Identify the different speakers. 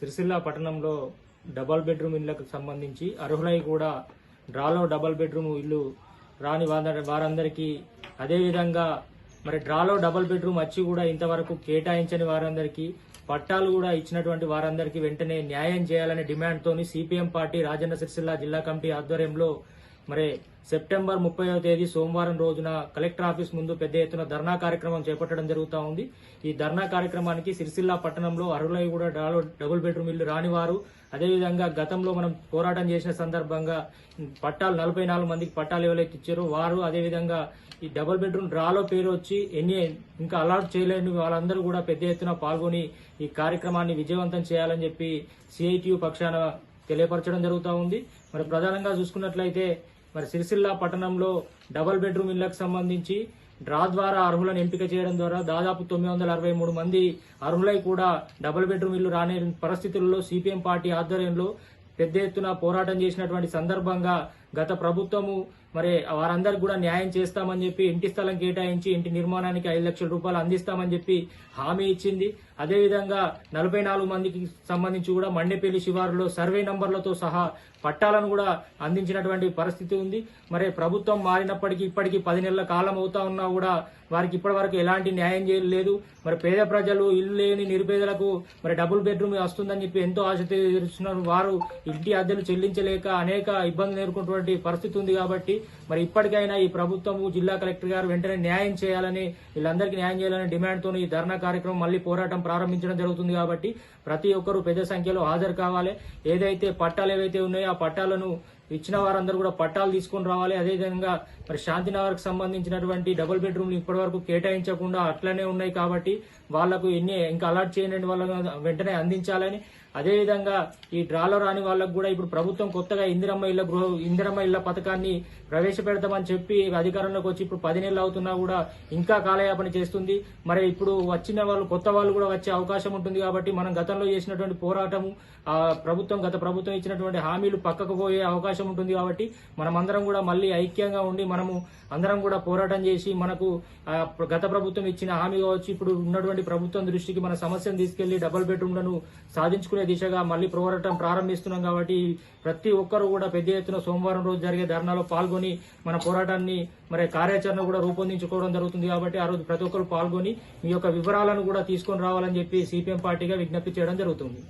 Speaker 1: సిరిసిల్ల పట్టణంలో double bedroom ఇళ్ళకు సంబంధించి అర్హులై కూడా డ్రాలో డబల్ బెడ్రూమ్ ఇల్లు రాని వారందరి- వారందరికీ అదేవిధంగా మరి డ్రాలో డబల్ బెడ్రూమ్ వచ్చి కూడా ఇంతవరకు కేటాయించని వారందరికీ పట్టాలు కూడా ఇచ్చినటువంటి వారందరికీ వెంటనే న్యాయం చేయాలనే డిమాండ్తోని సిపిఎం పార్టీ రాజన్న సిరిసిల్ల జిల్లా కమిటీ ఆధ్వర్యంలో మరి సెప్టెంబర్ ముప్పైవ తేదీ సోమవారం రోజున కలెక్టర్ ఆఫీస్ ముందు పెద్ద ఎత్తున ధర్నా కార్యక్రమం చేపట్టడం జరుగుతూ ఉంది. ఈ ధర్నా కార్యక్రమానికి సిరిసిల్ల పట్టణంలో అర్హులై కూడా డాలో డబుల్ బెడ్రూమ్ ఇల్లు రానివారు. అదేవిధంగా గతంలో మనం పోరాటం చేసిన సందర్భంగా పట్టాలు నలభై నాలుగు మందికి పట్టాలు ఎవరైతే ఇచ్చారో వారు అదేవిధంగా ఈ డబుల్ బెడ్రూమ్ డ్రాలో పేరు వచ్చి ఎన్ని ఇంకా అలాట్ చేయలేని వాళ్ళందరూ కూడా పెద్ద ఎత్తున పాల్గొని ఈ కార్యక్రమాన్ని విజయవంతం చేయాలని చెప్పి సిఐటియు పక్షాన తెలియపరచడం జరుగుతూ ఉంది. మరి ప్రధానంగా చూసుకున్నట్లయితే మరి సిరిసిల్ల పట్టణంలో డబల్ బెడ్రూమ్ ఇళ్ళకు సంబంధించి డ్రా ద్వారా అర్హులను ఎంపిక చేయడం ద్వారా దాదాపు తొమ్మిది వందల అరవై మూడు మంది అర్హులై కూడా డబుల్ బెడ్రూమ్ ఇల్లు రాని పరిస్థితుల్లో సిపిఎం పార్టీ ఆధ్వర్యంలో పెద్ద ఎత్తున పోరాటం చేసినటువంటి సందర్భంగా గత ప్రభుత్వము మరి వారందరికి కూడా న్యాయం చేస్తామని చెప్పి ఇంటి స్థలం కేటాయించి ఇంటి నిర్మాణానికి ఐదు లక్షల రూపాయలు అందిస్తామని చెప్పి హామీ ఇచ్చింది. అదేవిధంగా నలభై నాలుగు మందికి సంబంధించి కూడా మండేపల్లి శివారులో సర్వే నంబర్లతో సహా పట్టాలను కూడా అందించినటువంటి పరిస్థితి ఉంది. మరి ప్రభుత్వం మారినప్పటికీ ఇప్పటికీ పది నెలల కాలం అవుతా ఉన్నా కూడా వారికి ఇప్పటి వరకు ఎలాంటి న్యాయం చేయలేదు. మరి పేద ప్రజలు ఇల్లు లేని నిరుపేదలకు మరి డబుల్ బెడ్రూమ్ వస్తుందని చెప్పి ఎంతో ఆశ తీరుస్తున్నారు వారు ఇంటి అద్దెలు చెల్లించలేక అనేక ఇబ్బందులు ఎదుర్కొన్నటువంటి పరిస్థితి ఉంది కాబట్టి మరి ఇప్పటికైనా ఈ ప్రభుత్వము జిల్లా కలెక్టర్ గారు వెంటనే న్యాయం చేయాలని వీళ్ళందరికీ న్యాయం చేయాలని డిమాండ్తో ఈ ధర్నా కార్యక్రమం మళ్ళీ పోరాటం ప్రారంభించడం జరుగుతుంది కాబట్టి ప్రతి ఒక్కరూ పెద్ద సంఖ్యలో హాజరు కావాలి. ఏదైతే పట్టాలు ఏవైతే ఉన్నాయో ఆ పట్టాలను ఇచ్చిన వారందరూ కూడా పట్టాలు తీసుకొని రావాలి. అదేవిధంగా మరి శాంతినగర్కి సంబంధించినటువంటి డబుల్ బెడ్రూమ్లు ఇప్పటివరకు కేటాయించకుండా అట్లనే ఉన్నాయి కాబట్టి వాళ్ళకు ఎన్ని ఇంకా అలాట్ చేయని వాళ్ళకు వెంటనే అందించాలని. అదేవిధంగా ఈ డ్రాలో రాని వాళ్ళకు కూడా ఇప్పుడు ప్రభుత్వం కొత్తగా ఇందిరమ్మ ఇళ్ళ గృహ ఇందిరమ్మ ఇళ్ళ పథకాన్ని ప్రవేశపెడతామని చెప్పి అధికారంలోకి వచ్చి ఇప్పుడు పది నెలలు అవుతున్నా కూడా ఇంకా కాలయాపన చేస్తుంది. మరి ఇప్పుడు వచ్చిన వాళ్ళు కొత్త వాళ్ళు కూడా వచ్చే అవకాశం ఉంటుంది కాబట్టి మనం గతంలో చేసినటువంటి పోరాటము ఆ ప్రభుత్వం గత ప్రభుత్వం ఇచ్చినటువంటి హామీలు పక్కకు పోయే అవకాశం ఉంటుంది కాబట్టి మనం అందరం కూడా మళ్ళీ ఐక్యంగా ఉండి మనము అందరం కూడా పోరాటం చేసి మనకు గత ప్రభుత్వం ఇచ్చిన హామీ కావచ్చు ఇప్పుడు ఉన్నటువంటి ప్రభుత్వం దృష్టికి మన సమస్యను తీసుకెళ్ళి డబుల్ బెడ్రూమ్లను సాధించుకునే దిశగా మళ్ళీ పోరాటం ప్రారంభిస్తున్నాం కాబట్టి ప్రతి ఒక్కరు కూడా పెద్ద ఎత్తున సోమవారం రోజు జరిగే ధర్నాలో పాల్గొని మన పోరాటాన్ని మరి కార్యాచరణ కూడా రూపొందించుకోవడం జరుగుతుంది కాబట్టి ఆ రోజు ప్రతి ఒక్కరు పాల్గొని మీ యొక్క వివరాలను కూడా తీసుకొని రావాలని చెప్పి సిపిఎం పార్టీగా విజ్ఞప్తి చేయడం జరుగుతుంది.